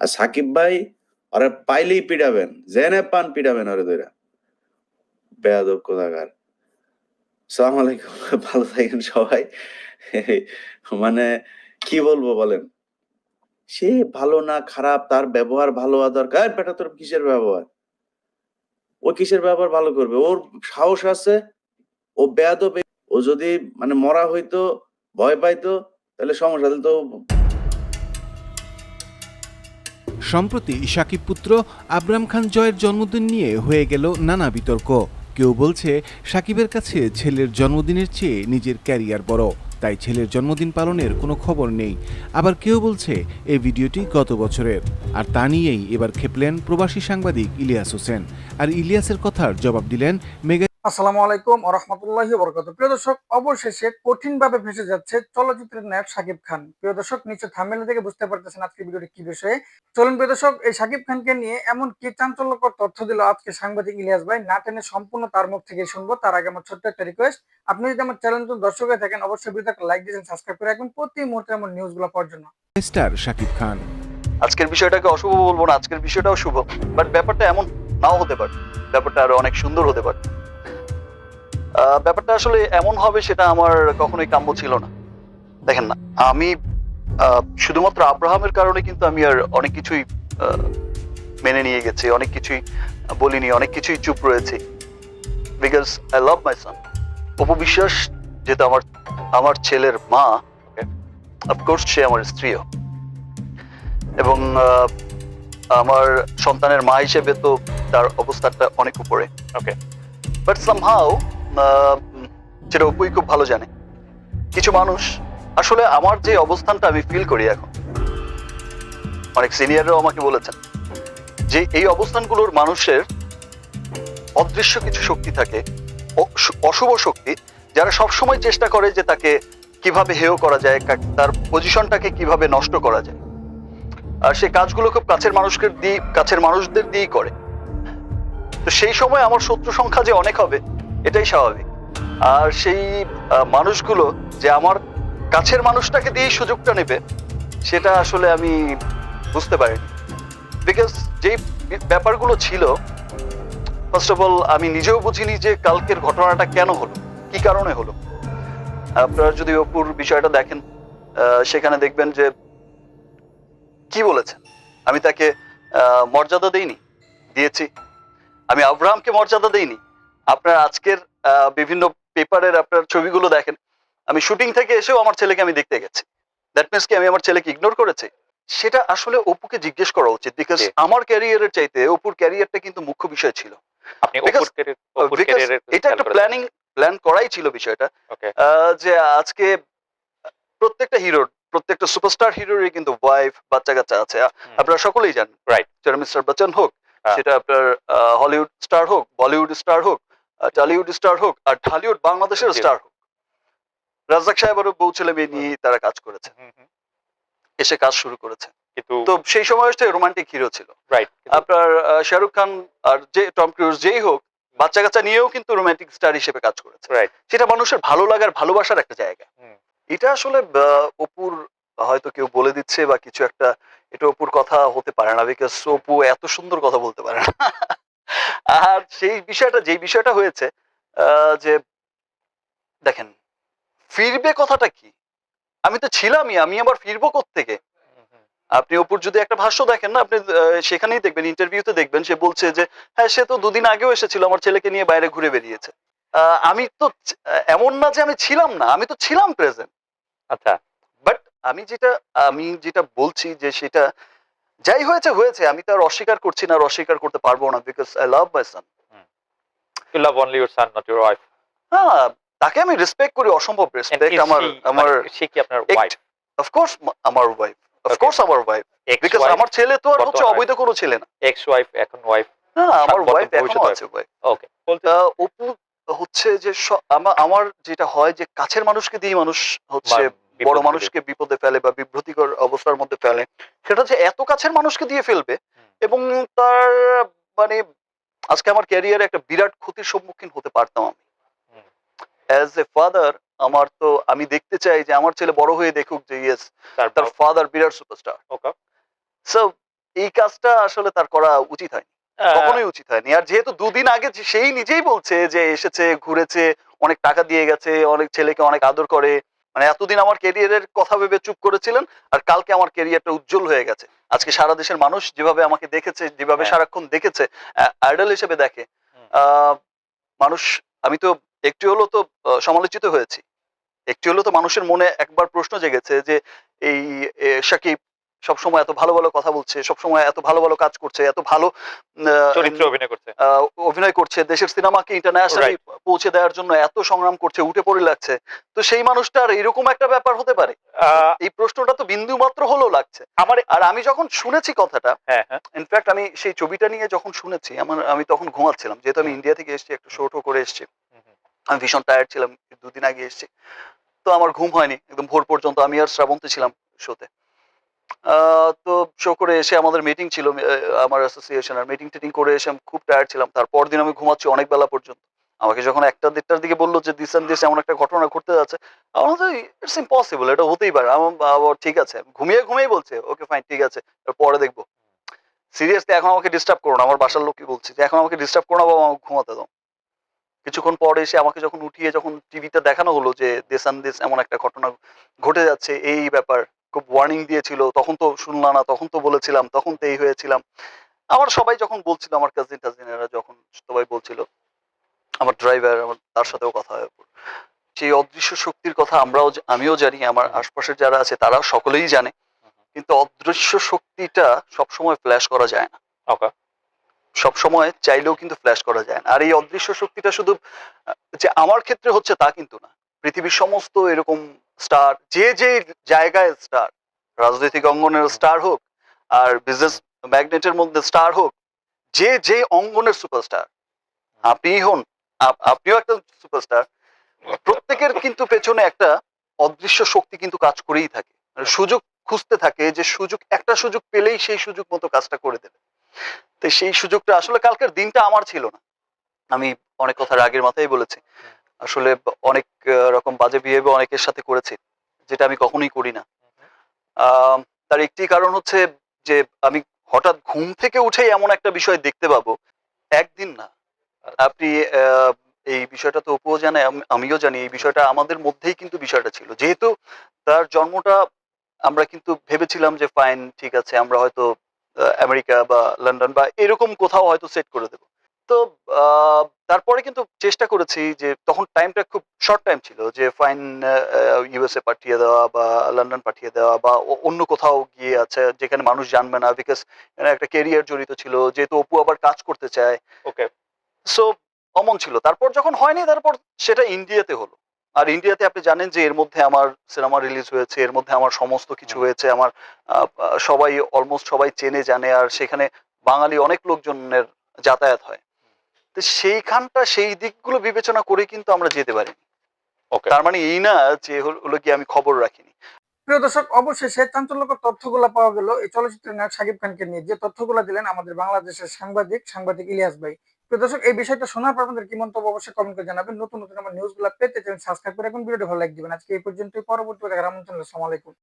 আর সাকিব ভাই, ওরা পাইলেই পিটাবেন জেনে পান পিটাবেন ওরে ধরে বেয়াদব কোথাকার। সালাম আলাইকুম, ভালো থাকেন সবাই। মানে কি বলব বলেন? সে ভালো না খারাপ, তার ব্যবহার ভালো হওয়া দরকার। বেটা তোর কিসের ব্যবহার? ও কিসের ব্যবহার ভালো করবে? ওর সাহস আছে? ও বেয়াদব? ও যদি মানে মরা হইতো, ভয় পাইতো, তাহলে সমস্যা। তো সম্প্রতি সাকিব পুত্র আবরাম খান জয়ের জন্মদিন নিয়ে হয়ে গেল নানা বিতর্ক। কেউ বলছে, সাকিবের কাছে ছেলের জন্মদিনের চেয়ে নিজের ক্যারিয়ার বড়, তাই ছেলের জন্মদিন পালনের কোনো খবর নেই। আবার কেউ বলছে এই ভিডিওটি গত বছরের। আর তা নিয়েই এবার খেপলেন প্রবাসী সাংবাদিক ইলিয়াস হোসেন। আর ইলিয়াসের কথার জবাব দিলেন মেগা আসসালামু আলাইকুম রহমতুল্লাহি বরকত প্রিয় দর্শক অবশেষে কঠিনভাবে ভেসে যাচ্ছে চলচ্চিত্রের নায়ক শাকিব খান। প্রিয় দর্শক নিচে থামেল থেকে বুঝতে পারতেছেন আজকে ভিডিওটি কি বিষয়ে। চলুন প্রিয় দর্শক এই শাকিব খানকে নিয়ে এমন কি চাঞ্চল্যকর তথ্য দিল আজকে সাংবাদিক ইলিয়াস ভাই না টেনে সম্পূর্ণ তার মুখ থেকে শুনব। তার আগে আমার ছোট্ট একটা রিকোয়েস্ট আপনি যদি আমার চ্যানেল দর্শক হয়ে থাকেন অবশ্যই ভিডিওটাকে লাইক দিয়েছেন সাবস্ক্রাইব করে রাখবেন প্রতি মুহূর্তে আমার নিউজগুলো পাওয়ার জন্য। স্টার শাকিব খান। আজকের বিষয়টাকে অশুভ বলব না আজকের বিষয়টাও শুভ বাট ব্যাপারটা এমন নাও হতে পারে। ব্যাপারটা আরও অনেক সুন্দর হতে পারে। ব্যাপারটা আসলে এমন হবে সেটা আমার কখনোই কাম্য ছিল না। দেখেন না আমি শুধুমাত্র আব্রাহামের কারণে কিন্তু আমি আর অনেক কিছুই মেনে নিয়ে গেছি অনেক কিছুই বলিনি অনেক কিছুই চুপ রয়েছি। Because I love my son Apu Biswas যেহেতু আমার আমার ছেলের মা অফকোর্স সে আমার স্ত্রীও। এবং আমার সন্তানের মা হিসেবে তো তার অবস্থাটা অনেক উপরে। ওকে বাট সামহাও যেটা অপুই খুব ভালো জানে। কিছু মানুষ, আসলে আমার যে অবস্থানটা আমি ফিল করি এখন, অনেক সিনিয়ররাও আমাকে বলেছেন, যে এই অবস্থানগুলোর মানুষের অদৃশ্য কিছু শক্তি থাকে অশুভ শক্তি, যারা সবসময় চেষ্টা করে যে তাকে কীভাবে হেয় করা যায় তার পজিশনটাকে কীভাবে নষ্ট করা যায়। আর সেই কাজগুলো খুব কাছের মানুষকে দিয়ে কাছের মানুষদের দিয়েই করে। তো সেই সময় আমার শত্রু সংখ্যা যে অনেক হবে এটাই স্বাভাবিক। আর সেই মানুষগুলো যে আমার কাছের মানুষটাকে দিয়েই সুযোগটা নেবে, সেটা আসলে আমি বুঝতে পারিনি। বিকজ যেই ব্যাপারগুলো ছিল ফার্স্ট অফ অল আমি নিজেও বুঝিনি যে কালকের ঘটনাটা কেন হলো, কি কারণে হলো। আপনারা যদি অপুর বিষয়টা দেখেন সেখানে দেখবেন যে কি বলেছেন। আমি তাকে মর্যাদা দেইনি, দিয়েছি। আমি আব্রাহামকে মর্যাদা দেইনি। আপনার আজকের বিভিন্ন পেপারের আপনার ছবিগুলো দেখেন। আমি শুটিং থেকে এসেও আমার ছেলেকে আমি দেখতে গেছি। দ্যাট মিনস কি আমি আমার ছেলেকে ইগনোর করেছি। সেটা আসলে অপুকে জিজ্ঞেস করা উচিত বিকজ। আমার ক্যারিয়ারের চাইতে অপুর ক্যারিয়ারটা কিন্তু মুখ্য বিষয় ছিল। এর এটা একটা প্ল্যানিং প্ল্যান করাই ছিল বিষয়টা। আহ, যে আজকে প্রত্যেকটা হিরোর প্রত্যেকটা সুপারস্টার হিরোরই কিন্তু ওয়াইফ বাচ্চা কাচ্চা আছে আপনারা সকলেই জানেন। রাইট সেটা মিস্টার বচ্চন হোক হ্যাঁ। সেটা আপনার হলিউড স্টার হোক বলিউড স্টার হোক টলিউড স্টার হোক আর ঢালিউড বাংলাদেশের স্টার হোক। রাজাক সাহেবেরও বউ ছেলে মেয়ে নিয়ে তারা কাজ করেছে। এসে কাজ শুরু করেছে। কিন্তু তো সেই সময় রোমান্টিক হিরো ছিল। রাইট আপনার শাহরুখ খান আর যে টম ক্রুজ যেই হোক বাচ্চা কাচ্চা নিয়েও কিন্তু রোমান্টিক স্টার হিসেবে কাজ করেছে। রাইট সেটা মানুষের ভালো লাগার ভালোবাসার একটা জায়গা। এটা আসলে অপুর হয়তো কেউ বলে দিচ্ছে বা কিছু একটা এটা অপুর কথা হতে পারে না বিকজ অপু এত সুন্দর কথা বলতে পারে না। আর সেই বিষয়টা যেই বিষয়টা হয়েছে যে দেখেন ফিরবে কথাটা কি? আমি তো ছিলামই আমি আবার ফিরবো থেকে আপনি অপুর যদি একটা ভাষ্য দেখেন না আপনি সেখানেই দেখবেন ইন্টারভিউতে দেখবেন সে বলছে যে হ্যাঁ সে তো দুদিন আগেও এসেছিল আমার ছেলেকে নিয়ে বাইরে ঘুরে বেরিয়েছে আহ, আমি তো এমন না যে আমি ছিলাম না আমি তো ছিলাম প্রেজেন্ট। আচ্ছা। বাট আমি যেটা আমি যেটা বলছি যে সেটা যাই হয়েছে হয়েছে আমি তো আর অস্বীকার করছি না আর অস্বীকার করতে পারব না because I love my son. You love only your son not your wife হ্যাঁ তাকে আমি রেসপেক্ট করি অসম্ভব রেসপেক্ট আমার আমার সে কি আপনার ওয়াইফ অফকোর্স আমার ওয়াইফ অফকোর্স আমার ওয়াইফ বিকজ আমার ছেলে তো আর হচ্ছে অবৈধ কোনো ছেলে না। এক্স ওয়াইফ এখন ওয়াইফ হ্যাঁ আমার ওয়াইফ এখনও আছে ওয়াইফ ওকে অপু হচ্ছে যে আমার যেটা হয় যে কাছের মানুষকে দিয়ে মানুষ হচ্ছে বড় মানুষকে বিপদে ফেলে বা বিভ্রতিকর অবস্থার মধ্যে ফেলে সেটা যে এত কাছের মানুষকে দিয়ে ফেলবে এবং তার মানে আজকে আমার ক্যারিয়ারে একটা বিরাট ক্ষতির সম্মুখীন হতে পারতাম আমি। অ্যাজ এ ফাদার আমার তো আমি দেখতে চাই যে আমার ছেলে বড় হয়ে দেখুক যে ইয়েস তার ফাদার বিরাট সুপারস্টার ওকে সো এই কাজটা আসলে তার করা উচিত হয়। কখনোই উচিত হয়নি। আর যেহেতু দুদিন আগে সেই নিজেই বলছে যে এসেছে ঘুরেছে অনেক টাকা দিয়ে গেছে অনেক ছেলেকে অনেক আদর করে। মানে এতদিন আমার কেরিয়ারের কথা ভেবে চুপ করেছিলেন আর কালকে আমার কেরিয়ারটা উজ্জ্বল হয়ে গেছে। আজকে সারা দেশের মানুষ যেভাবে আমাকে দেখেছে যেভাবে হ্যাঁ। সারাক্ষণ দেখেছে আইডল হিসেবে দেখে আহ, মানুষ আমি তো একটু হলো তো সমালোচিত হয়েছি। একটি হলো তো মানুষের মনে একবার প্রশ্ন জেগেছে যে এই সাকিব সবসময় এত ভালো ভালো কথা বলছে সবসময় এত ভালো ভালো কাজ করছে এত ভালো চরিত্রে অভিনয় করছে। অভিনয় করছে দেশের সিনেমাকে ইন্টারন্যাশনালি পৌঁছে দেওয়ার জন্য এত সংগ্রাম করছে উঠে পড়ে লাগছে। তো সেই মানুষটার এরকম একটা ব্যাপার হতে পারে? এই প্রশ্নটা তো বিন্দু মাত্র হলেও লাগছে। আমার আর আমি যখন শুনেছি কথাটা হ্যাঁ হ্যাঁ। ইনফ্যাক্ট আমি সেই ছবিটা নিয়ে যখন শুনেছি আমার আমি তখন ঘুমাচ্ছিলাম যেহেতু আমি ইন্ডিয়া থেকে এসেছি একটু শো করে এসেছি। আমি ভীষণ টায়ার্ড ছিলাম দুদিন আগে এসেছি। তো আমার ঘুম হয়নি একদম ভোর পর্যন্ত আমি আর শ্রাবন্তী ছিলাম শোতে তো শো করে এসে আমাদের মিটিং ছিল আমার অ্যাসোসিয়েশন আর মিটিং টিটিং করে এসে আমি খুব টায়ার্ড ছিলাম। তারপর দিন আমি ঘুমাচ্ছি অনেক বেলা পর্যন্ত। আমাকে যখন একটা দেড়টার দিকে বলল যে দিস দিস এমন একটা ঘটনা ঘটতে যাচ্ছে আমার ইটস ইম্পসিবল এটা হতেই পারে। আমার ঠিক আছে। ঘুমিয়ে ঘুমিয়ে বলছে ওকে ফাইন ঠিক আছে। পরে দেখব। সিরিয়াসলি এখন আমাকে ডিস্টার্ব করো না, আমার বাসার লোকই বলছি যে, এখন আমাকে ডিস্টার্ব করো না, বাবা, আমাকে ঘুমাতে দাও। কিছুক্ষণ পরে এসে আমাকে যখন উঠিয়ে যখন টিভিতে দেখানো হলো যে দেশান দেশ এমন একটা ঘটনা ঘটে যাচ্ছে, এই ব্যাপার। খুব ওয়ার্নিং দিয়েছিল তখন তো শুনলাম না তখন তো বলেছিলাম তখন তো এই হয়েছিলাম। আমার সবাই যখন বলছিল আমার কাজিন টাজিনেরা যখন সবাই বলছিল আমার ড্রাইভার আমার তার সাথেও কথা হয়। সেই অদৃশ্য শক্তির কথা আমরাও আমিও জানি আমার আশপাশের যারা আছে তারাও সকলেই জানে। কিন্তু অদৃশ্য শক্তিটা সবসময় ফ্ল্যাশ করা যায় না। সব সময় চাইলেও কিন্তু ফ্ল্যাশ করা যায় না। আর এই অদৃশ্য শক্তিটা শুধু যে আমার ক্ষেত্রে হচ্ছে তা কিন্তু না। পৃথিবীর সমস্ত এরকম স্টার যে যে জায়গায় স্টার রাজনৈতিক অঙ্গনের স্টার হোক আর বিজনেস ম্যাগনেটের মধ্যে স্টার হোক, যে যে অঙ্গনের সুপারস্টার আপনি হন আপনিও একটা সুপারস্টার প্রত্যেকের কিন্তু পেছনে একটা অদৃশ্য শক্তি কিন্তু কাজ করেই থাকে। মানে সুযোগ খুঁজতে থাকে যে সুযোগ, একটা সুযোগ পেলেই সেই সুযোগ মতো কাজটা করে দেবে। তো সেই সুযোগটা আসলে কালকের দিনটা আমার ছিল না। আমি অনেক কথা রাগের মাথায় বলেছি। আসলে অনেক রকম বাজে বিহেভ অনেকের সাথে করেছি, যেটা আমি কখনোই করি না। তার একটি কারণ হচ্ছে যে আমি হঠাৎ ঘুম থেকে উঠেই এমন একটা বিষয় দেখতে পাবো, একদিন না। আপনি এই বিষয়টা তো অপুও জানে আমিও জানি, এই বিষয়টা আমাদের মধ্যেই কিন্তু বিষয়টা ছিল। যেহেতু তার জন্মটা আমরা কিন্তু ভেবেছিলাম যে, ফাইন, ঠিক আছে, আমরা হয়তো আমেরিকা বা লন্ডন বা এরকম কোথাও হয়তো সেট করে দেবো। তো তারপরে কিন্তু চেষ্টা করেছি যে তখন টাইমটা খুব শর্ট টাইম ছিল যে ফাইন ইউএসএ পাঠিয়ে দেওয়া বা লন্ডন পাঠিয়ে দেওয়া বা অন্য কোথাও গিয়ে আছে যেখানে মানুষ জানবে না বিকজ একটা কেরিয়ার জড়িত ছিল যেহেতু অপু আবার কাজ করতে চায়। ওকে সো অমন ছিল। তারপর যখন হয়নি তারপর সেটা ইন্ডিয়াতে হলো। আর ইন্ডিয়াতে আপনি জানেন যে এর মধ্যে আমার সিনেমা রিলিজ হয়েছে এর মধ্যে আমার সমস্ত কিছু হয়েছে আমার সবাই অলমোস্ট সবাই চেনে জানে। আর সেখানে বাঙালি অনেক লোকজনের যাতায়াত হয়। তো সেইখানটা সেই দিকগুলো বিবেচনা করে কিন্তু আমরা যেতে পারি তার মানে এই না যে হলো কি আমি খবর রাখিনি। প্রিয় দর্শক অবশেষে চাঞ্চল্যকর তথ্যগুলো পাওয়া গেল। এই চলচ্চিত্রের নায়ক শাকিব খানকে নিয়ে যে তথ্যগুলো দিলেন আমাদের বাংলাদেশের সাংবাদিক সাংবাদিক ইলিয়াস ভাই। প্রিয় দর্শক এই বিষয়টা শোনার পর আপনাদের কি মন্তব্য অবশ্যই কমেন্ট করে জানাবেন। নতুন নতুন আমার নিউজগুলো পেতে চ্যানেল সাবস্ক্রাইব করে এখন ভিডিওটি ভালো লাইক দিবেন। আজকে এই পর্যন্তই। পরবর্তী দেখার আমন্ত্রণ আসসালামু আলাইকুম।